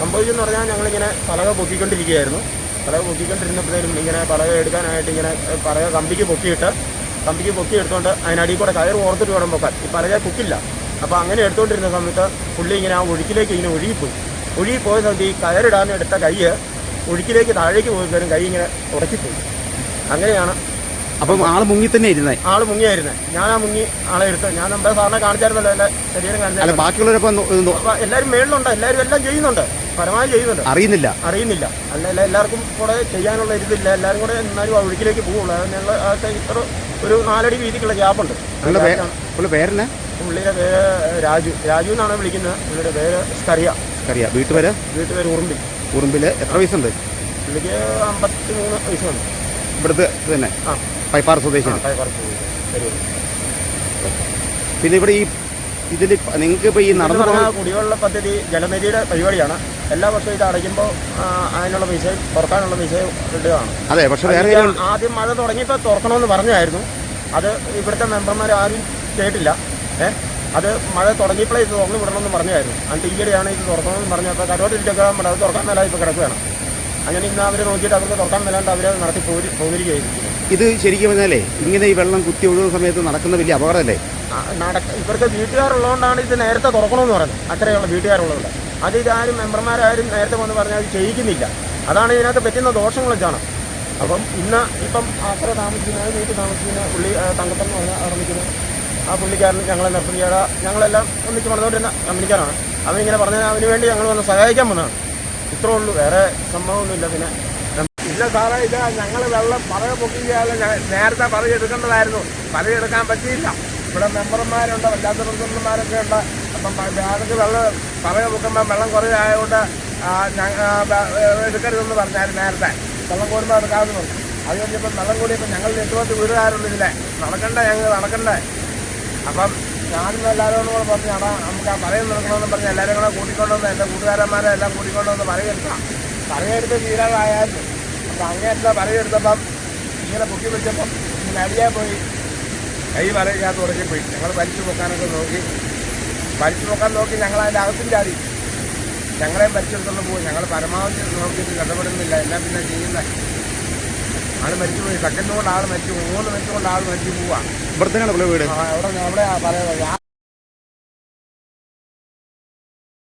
സംഭവിച്ചെന്ന് പറഞ്ഞാൽ ഞങ്ങളിങ്ങനെ പലക പൊക്കിക്കൊണ്ടിരിക്കുകയായിരുന്നു. പലക പൊക്കിക്കൊണ്ടിരുന്നപ്പോഴത്തേനും ഇങ്ങനെ പലക എടുക്കാനായിട്ട് ഇങ്ങനെ പലക കമ്പിക്ക് പൊക്കിയിട്ട് കമ്പിക്ക് പൊക്കി എടുത്തുകൊണ്ട് അതിനടിയിൽ കൂടെ കയർ ഓർത്തിട്ട് വേണം പൊക്കാൻ. ഈ പലക കുക്കില്ല അപ്പോൾ അങ്ങനെ എടുത്തുകൊണ്ടിരുന്ന സമയത്ത് പുള്ളി ഇങ്ങനെ ആ ഒഴുക്കിലേക്ക് ഇങ്ങനെ ഒഴുകിപ്പോയി. ഒഴുകിപ്പോയ സമയത്ത് ഈ കയറിടാൻ എടുത്ത കൈ ഒഴുക്കിലേക്ക് താഴേക്ക് പോയി കൈ ഇങ്ങനെ ഉടക്കിപ്പോയി. അങ്ങനെയാണ് അപ്പം ആൾ മുങ്ങി തന്നെ ഇരുന്നേ. ആൾ മുങ്ങിയായിരുന്നേ. ഞാൻ ആ മുങ്ങി ആളെ എടുത്ത് ഞാൻ നമ്മുടെ സാറിനെ കാണിച്ചായിരുന്നല്ലോ എന്റെ ശരീരം അല്ല കാണിച്ചാൽ ബാക്കിയുള്ളവരപ്പം എല്ലാവരും മേളിലുണ്ട്. എല്ലാവരും എല്ലാം ചെയ്യുന്നുണ്ട്. പരമാവധി ചെയ്യുന്നുണ്ട്. അറിയുന്നില്ല. അറിയുന്നില്ല. അല്ല എല്ലാവർക്കും കൂടെ ചെയ്യാനുള്ള ഇതില്ല. എല്ലാവരും കൂടെ എന്നാലും ആ ഒഴുക്കിലേക്ക് പോകുള്ളൂ. ഞങ്ങൾ അതൊക്കെ ഇത്ര ഒരു നാലടി വീതിക്കുള്ള ഗ്യാപ്പുണ്ട് ഉണ്ട്. പേ- പേരെന്നെ? പുള്ളിയുടെ പേര് രാജു. രാജു എന്നാണ് വിളിക്കുന്നത്. പുള്ളിയുടെ പേര് സ്കറിയ. അറിയാം വീട്ടുപേര്? വീട്ടുപേര് ഉറുമ്പി ഉറുമ്പിൽ എത്ര വയസ്സുണ്ട്? പുള്ളിക്ക് അമ്പത്തി മൂന്ന് വയസ്സുണ്ട്. ഇവിടുത്തെ തന്നെ. ആ. പൈപ്പാറ ശരി. പിന്നെ ഇവിടെ ഈ ഇതിൽ നിങ്ങൾക്ക് ഇപ്പോൾ ഈ നടന്നു കുടിവെള്ള പദ്ധതി ജലനിധിയുടെ പരിപാടിയാണ്. എല്ലാ വർഷവും ഇത് അടയ്ക്കുമ്പോൾ അതിനുള്ള പൈസയും തുറക്കാനുള്ള പൈസയും ഇടുകയാണ്. അതെ പക്ഷെ വേറെ ആദ്യം മഴ തുടങ്ങിയപ്പോൾ തുറക്കണമെന്ന് പറഞ്ഞായിരുന്നു. അത് ഇവിടുത്തെ മെമ്പർമാർ ആരും കേട്ടില്ല. ഏഹ് അത് മഴ തുടങ്ങിയപ്പോഴേ ഇത് തുറന്നു വിടണമെന്ന് പറഞ്ഞായിരുന്നു. അതിന്റെ ഈയിടെയാണ് ഇത് തുറക്കണമെന്ന് പറഞ്ഞപ്പോൾ കരോട്ടിരിച്ചൊക്കെ അത് തുറക്കാൻ മേലായി ഇപ്പോൾ കിടക്കുകയാണ്. അങ്ങനെ ഇന്ന് അവർ നോക്കിയിട്ട് അവർക്ക് തുറക്കാൻ മേലാണ്ട് അവർ നടത്തി പോരി പോന്നിരിക്കുകയായിരിക്കും ഇത് ശരിക്കും പറഞ്ഞാലേ ഇങ്ങനെ ഈ വെള്ളം കുത്തി ഒഴുകുന്ന സമയത്ത് നടക്കുന്ന വലിയ അപകടമല്ലേ? നടക്ക ഇവർക്ക് വീട്ടുകാരുള്ളതുകൊണ്ടാണ് ഇത് നേരത്തെ തുറക്കണമെന്ന് പറയുന്നത് അത്രയുള്ള വീട്ടുകാരുള്ളതുകൊണ്ട്. അത് ഇതാരും മെമ്പർമാരാരും നേരത്തെ വന്ന് പറഞ്ഞാൽ അത് ചെയ്യിക്കുന്നില്ല. അതാണ് ഇതിനകത്ത് പറ്റുന്ന ദോഷങ്ങളൊക്കെയാണ് അപ്പം ഇന്ന് ഇപ്പം അത്ര താമസിക്കുന്ന വീട്ടിൽ താമസിക്കുന്ന പുള്ളി തങ്കപ്പൻ എന്ന് പറഞ്ഞ ആ പുള്ളിക്കാരൻ ഞങ്ങളെ നിർത്തിയാട ഞങ്ങളെല്ലാം ഒന്നിച്ച് വളർന്നുകൊണ്ടിരുന്ന കമ്പനിക്കാരാണ് അവനിങ്ങനെ പറഞ്ഞാൽ അവന് വേണ്ടി ഞങ്ങൾ വന്ന് സഹായിക്കാൻ വന്നതാണ്. ഇത്രേ ഉള്ളൂ വേറെ സംഭവമൊന്നുമില്ല പിന്നെ. ഇല്ല സാറേ ഇത് ഞങ്ങൾ വെള്ളം പറയ പൊക്കിയാലും നേരത്തെ പറയെടുക്കേണ്ടതായിരുന്നു പറയെടുക്കാൻ പറ്റിയില്ല. ഇവിടെ മെമ്പർമാരുണ്ട് വല്ലാത്ത പ്രസിഡന്റുമാരൊക്കെ ഉണ്ട്. അപ്പം ഞങ്ങൾക്ക് വെള്ളം പറയ പൊക്കുമ്പോൾ വെള്ളം കുറയായതുകൊണ്ട് ഞങ്ങൾ എടുക്കരുതെന്ന് പറഞ്ഞായിരുന്നു നേരത്തെ. വെള്ളം കൂടുമ്പോൾ എടുക്കാമെന്ന് പറഞ്ഞു അത് കഴിഞ്ഞപ്പോൾ വെള്ളം കൂടിയപ്പോൾ ഞങ്ങൾ എട്ടുപത്ത് വീടുകാരുണ്ട് ഇതിലെ. നടക്കണ്ടേ ഞങ്ങൾ നടക്കണ്ടേ? അപ്പം ഞാനും എല്ലാവരോടും കൂടെ പറഞ്ഞു അടാ നമുക്ക് ആ പറയം നടക്കണമെന്ന് പറഞ്ഞ് എല്ലാവരും കൂടെ കൂട്ടിക്കൊണ്ടുവന്ന് എന്റെ കൂട്ടുകാരന്മാരെ എല്ലാം കൂട്ടിക്കൊണ്ടുവന്ന് പറയെടുക്കാം പറയെടുത്ത് തീരാതായായിരുന്നു അപ്പം അങ്ങേറ്റ പറയെടുത്തപ്പം ഇങ്ങനെ പൊക്കി വെച്ചപ്പം ഇങ്ങനെ അടിയാൻ പോയി. കൈ പറയില്ലാത്ത പോയി. ഞങ്ങൾ വലിച്ചു പൊക്കാനൊക്കെ നോക്കി. വലിച്ചു പൊക്കാൻ നോക്കി ഞങ്ങൾ അതിന്റെ അകത്തും ചാടി ഞങ്ങളെയും വലിച്ചെടുത്തോണ്ട് പോയി. ഞങ്ങൾ പരമാവധി നോക്കിയിട്ട് ഇടപെടുന്നില്ല. എല്ലാം പിന്നെ ചെയ്യുന്നത് ആൾ മരിച്ചു പോയി. സെക്കൻഡ് കൊണ്ട് ആൾ മരിച്ചു മൂന്ന് മിനിറ്റ് കൊണ്ട് ആൾ മരിച്ചു പോവാ. ഇവിടെ തന്നെയാണ് വീട്? അവിടെ അവിടെ പറയാ